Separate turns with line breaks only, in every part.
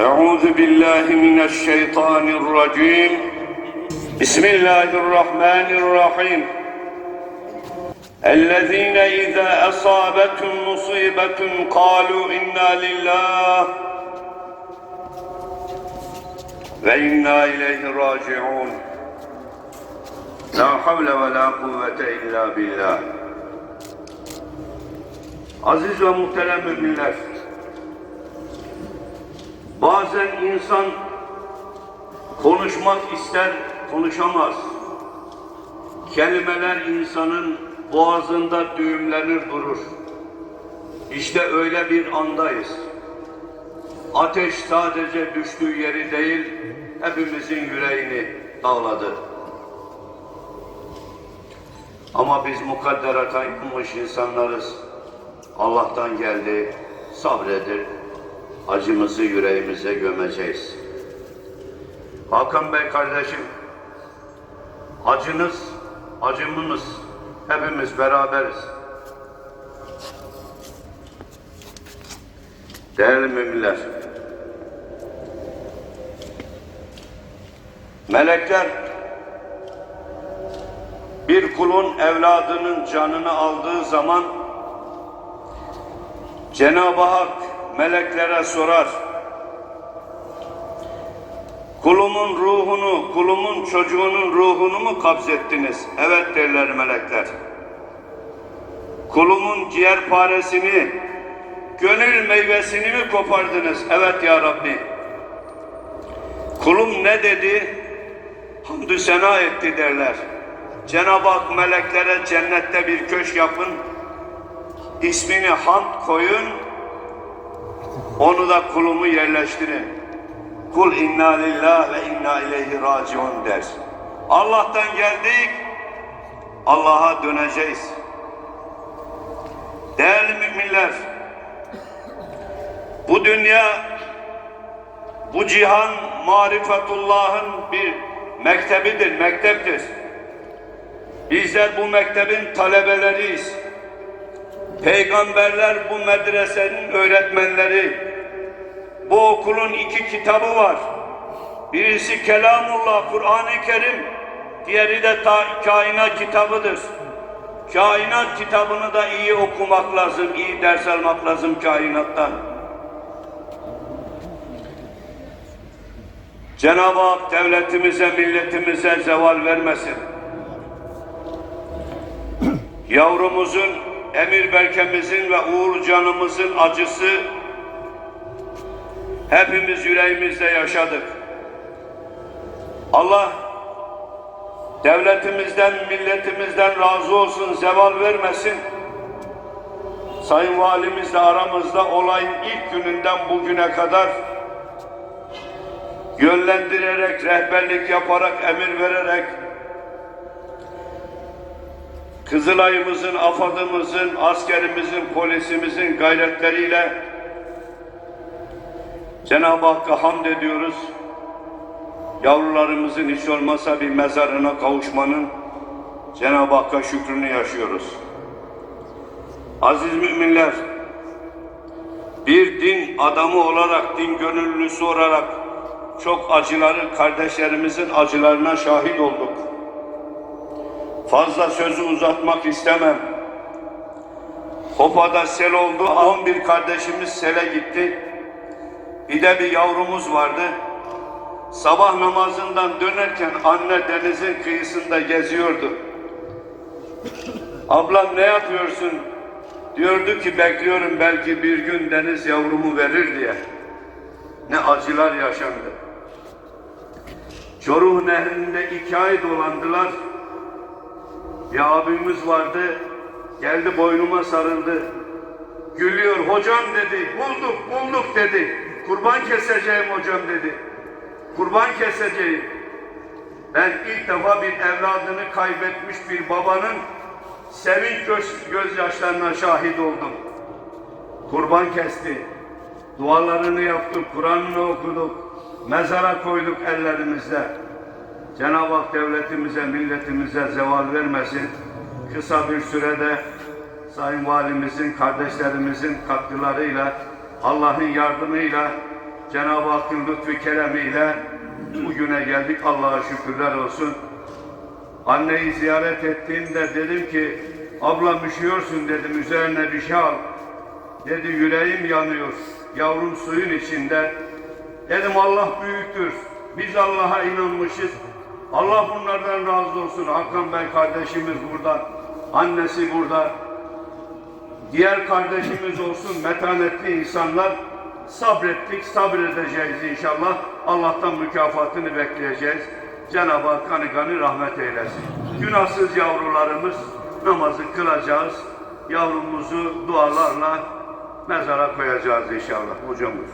أعوذ بالله من الشيطان الرجيم بسم الله الرحمن الرحيم الذين إذا أصابتهم مصيبة قالوا إنا لله وإنا إليه راجعون لا حول ولا قوة إلا بالله Aziz ve muhterem müminler, bazen insan konuşmak ister, konuşamaz. Kelimeler insanın boğazında düğümlenir durur. İşte öyle bir andayız. Ateş sadece düştüğü yeri değil, hepimizin yüreğini dağladı. Ama biz mukadderata yıkılmış insanlarız. Allah'tan geldi, sabredip acımızı yüreğimize gömeceğiz. Hakan Bey kardeşim, acınız, acımımız, hepimiz beraberiz. Değerli müminler, melekler bir kulun evladının canını aldığı zaman Cenab-ı Hak meleklere sorar. Kulumun ruhunu, kulumun çocuğunun ruhunu mu kabzettiniz? Evet derler melekler. Kulumun ciğer paresini, gönül meyvesini mi kopardınız? Evet ya Rabbi. Kulum ne dedi? Hamdü sena etti derler. Cenab-ı Hak meleklere cennette bir köşk yapın, ismini hamd koyun, onu da kulumu yerleştirin. Kul inna lillah ve inna ileyhi raciun der. Allah'tan geldik, Allah'a döneceğiz. Değerli müminler, bu dünya, bu cihan marifetullah'ın bir mektebidir, mekteptir. Bizler bu mektebin talebeleriyiz. Peygamberler bu medresenin öğretmenleri. Bu okulun iki kitabı var. Birisi Kelamullah, Kur'an-ı Kerim. Diğeri de ta, kainat kitabıdır. Kainat kitabını da iyi okumak lazım, iyi ders almak lazım kainattan. Cenab-ı Hak devletimize, milletimize zeval vermesin. Yavrumuzun Emir Berkemizin ve Uğur Canımızın acısı hepimiz yüreğimizde yaşadık. Allah devletimizden, milletimizden razı olsun, zeval vermesin. Sayın Valimiz de aramızda olayın ilk gününden bugüne kadar yönlendirerek, rehberlik yaparak, emir vererek Kızılay'ımızın, AFAD'ımızın, askerimizin, polisimizin gayretleriyle Cenab-ı Hakk'a hamd ediyoruz. Yavrularımızın hiç olmasa bir mezarına kavuşmanın Cenab-ı Hakk'a şükrünü yaşıyoruz. Aziz müminler, bir din adamı olarak, din gönüllüsü olarak çok acıları, kardeşlerimizin acılarına şahit olduk. Fazla sözü uzatmak istemem. Hopa'da sel oldu. 11 kardeşimiz sele gitti. Bir de bir yavrumuz vardı. Sabah namazından dönerken anne denizin kıyısında geziyordu. Ablam ne yapıyorsun? Diyordu ki bekliyorum belki bir gün deniz yavrumu verir diye. Ne acılar yaşandı. Çoruh nehrinde iki ay dolandılar. Bir abimiz vardı, geldi boynuma sarıldı. Gülüyor, hocam dedi, bulduk, bulduk dedi. Kurban keseceğim hocam dedi. Kurban keseceğim. Ben ilk defa bir evladını kaybetmiş bir babanın sevinç göz, gözyaşlarına şahit oldum. Kurban kesti. Dualarını yaptık, Kur'an'ını okuduk. Mezara koyduk ellerimizle. Cenab-ı Hak devletimize, milletimize zeval vermesin. Kısa bir sürede Sayın Valimizin, kardeşlerimizin katkılarıyla, Allah'ın yardımıyla Cenab-ı Hakk'ın lütfu keremiyle bugüne geldik. Allah'a şükürler olsun. Anneyi ziyaret ettiğimde dedim ki abla üşüyorsun dedim üzerine bir şey al. Dedi yüreğim yanıyor. Yavrum suyun içinde. Dedim Allah büyüktür. Biz Allah'a inanmışız. Allah bunlardan razı olsun. Hakan Bey kardeşimiz burada. Annesi burada. Diğer kardeşimiz olsun metanetli insanlar. Sabrettik, sabredeceğiz inşallah. Allah'tan mükafatını bekleyeceğiz. Cenab-ı Hak kanı kanı rahmet eylesin. Günahsız yavrularımız namazı kılacağız. Yavrumuzu dualarla mezara koyacağız inşallah hocamız.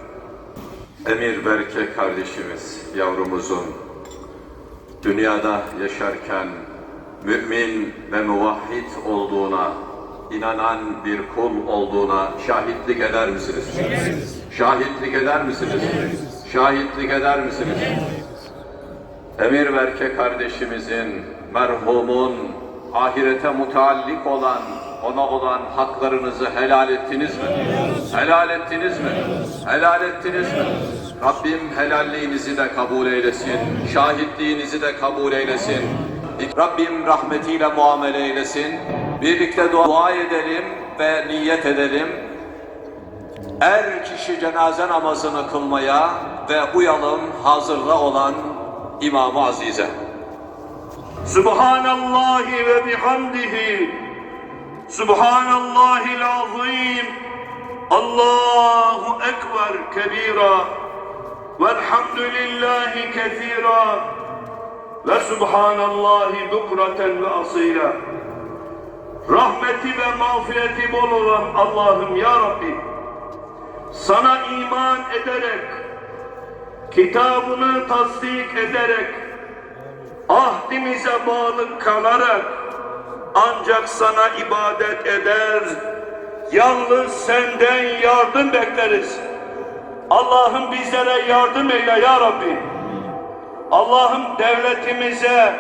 Emir Berke kardeşimiz, yavrumuzun dünyada yaşarken mümin ve muvahhid olduğuna, inanan bir kul olduğuna şahitlik eder misiniz? Şahitlik eder misiniz? Şahitlik eder misiniz? Emir Berke kardeşimizin, merhumun, ahirete mutallik olan, ona olan haklarınızı helal ettiniz mi? Helal ettiniz mi? Helal ettiniz mi? Rabbim helalliğinizi de kabul eylesin, şahitliğinizi de kabul eylesin. Rabbim rahmetiyle muamele eylesin. Birlikte dua edelim ve niyet edelim. Er kişi cenaze namazını kılmaya ve uyalım hazırda olan İmam-ı Azize.
Subhanallahi ve bihamdihi. Subhanallahil azim. Allahu ekber kebira. Velhamdülillahi kethira. Ve Subhanallahi bukraten ve asila Rahmeti ve mağfireti bol olan Allah'ım ya Rabbi sana iman ederek kitabını tasdik ederek ahdimize bağlı kalarak ancak sana ibadet eder, yalnız senden yardım bekleriz. Allah'ım bizlere yardım eyle ya Rabbi. Allah'ım devletimize,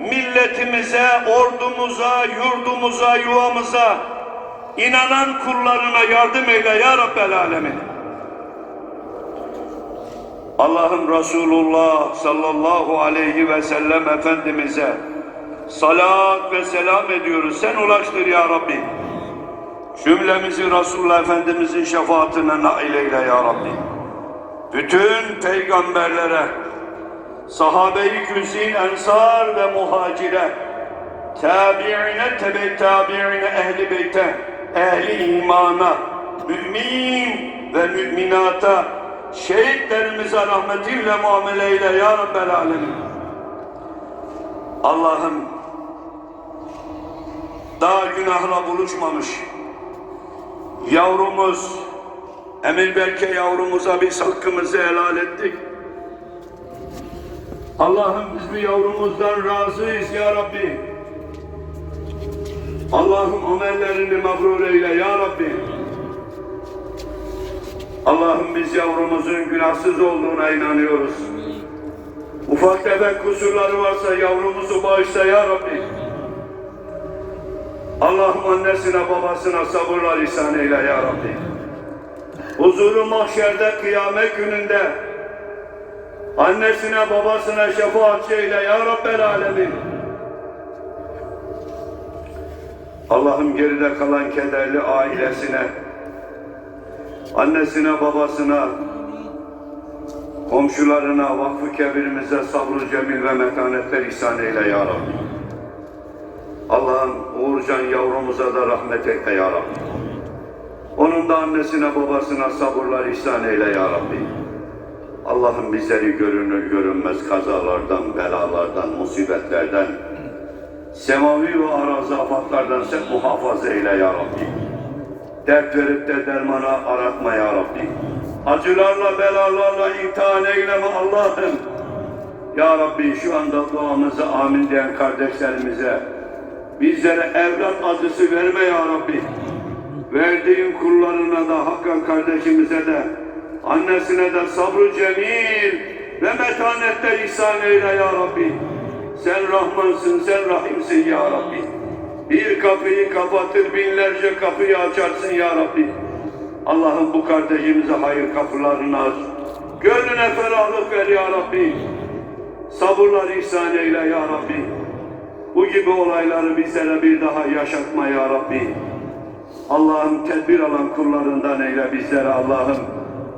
milletimize, ordumuza, yurdumuza, yuvamıza, inanan kullarına yardım eyle ya Rabbel Alemin. Allah'ım Resulullah sallallahu aleyhi ve sellem Efendimiz'e salat ve selam ediyoruz. Sen ulaştır ya Rabbi. Cümlemizi Resulullah Efendimiz'in şefaatine nail eyle ya Rabbi. Bütün peygamberlere, sahabe-i küzin, ensar ve muhacire, tabi'ine, tebe tabi'ine, ehli beyte, ehli imana, mümin ve müminata, şehitlerimize rahmetinle muamele eyle ya Rabbel Alemin. Allah'ım daha günahla buluşmamış yavrumuz Emir Berke yavrumuza biz hakkımızı helal ettik. Allah'ım biz bu yavrumuzdan razıyız ya Rabbi. Allah'ım amellerini mabrur eyle ya Rabbi. Allah'ım biz yavrumuzun günahsız olduğuna inanıyoruz. Ufak tefek kusurları varsa yavrumuzu bağışla ya Rabbi. Allah'ım annesine babasına sabırlar ihsan eyle ya Rabbi. Huzuru mahşerde kıyamet gününde annesine babasına şefaat eyle ya Rabbel Alemin. Allah'ım geride kalan kederli ailesine, annesine babasına, komşularına, vakfı kebirimize sabrı cemil ve metanetler ihsan eyle ya Rabbi. Allah'ım Uğurcan yavrumuza da rahmet eyle ya Rabbi. Onun da annesine babasına sabırlar ihsan eyle ya Rabbi. Allah'ım bizleri görünür görünmez kazalardan, belalardan, musibetlerden, semavi ve arazi afatlardan sen muhafaza eyle ya Rabbi. Dert verip de dermana aratma ya Rabbi. Acılarla, belalarla imtihan eyleme Allah'ım. Ya Rabbi şu anda duamızı amin diyen kardeşlerimize bizlere evlat acısı verme ya Rabbi. Verdiğin kullarına da Hakan kardeşimize de annesine de sabrı cemil ve metanette ihsan eyle ya Rabbi. Sen Rahmansın, sen Rahimsin ya Rabbi. Bir kapıyı kapatır, binlerce kapıyı açarsın ya Rabbi. Allah'ım bu kardeşimize hayır kapılarını aç. Gönlüne ferahlık ver ya Rabbi. Sabırlar ihsan eyle ya Rabbi. Bu gibi olayları bizlere bir daha yaşatma ya Rabbi. Allah'ım tedbir alan kullarından eyle bizlere Allah'ım.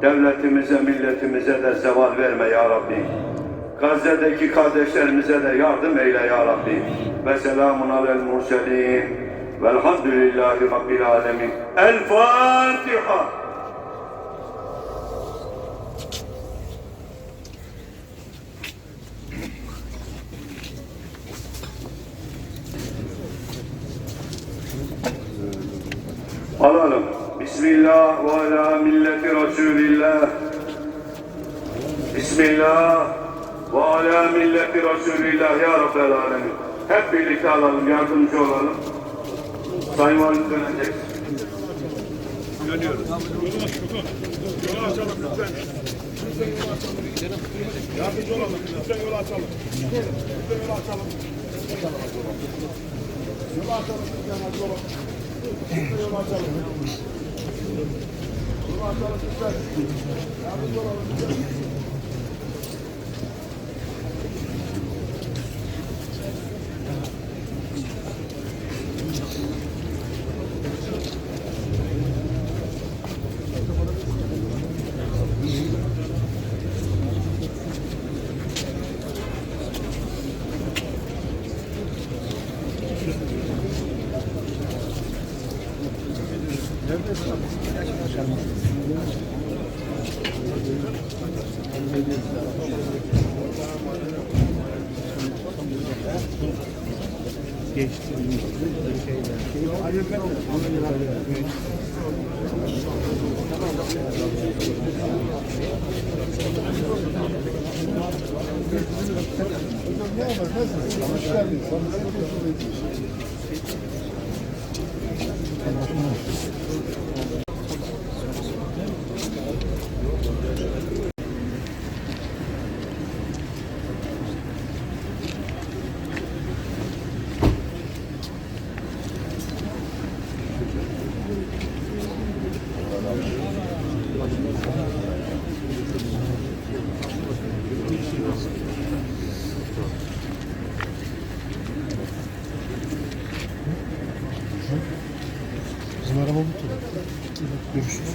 Devletimize, milletimize de zeval verme ya Rabbi. Gazze'deki kardeşlerimize de yardım eyle ya Rabbi. Ve selamun alel murselin. Velhamdülillahi Rabbil alemin. El Fatiha. Alalım. Bismillah ve ala milleti Resulillah. Bismillah ve ala milleti Resulillah ya Rabbel Alemin. Hep birlikte alalım, yardımcı olalım. Sayın Valim dönecek.
Yolu açalım lütfen. Yardımcı olalım. Lütfen yolu açalım. Lütfen yolu açalım. Yolu açalım lütfen yolu. Lütfen yolu açalım. Yardımcı olalım. Lütfen.
Bizim araba bu tarafta. Görüşürüz.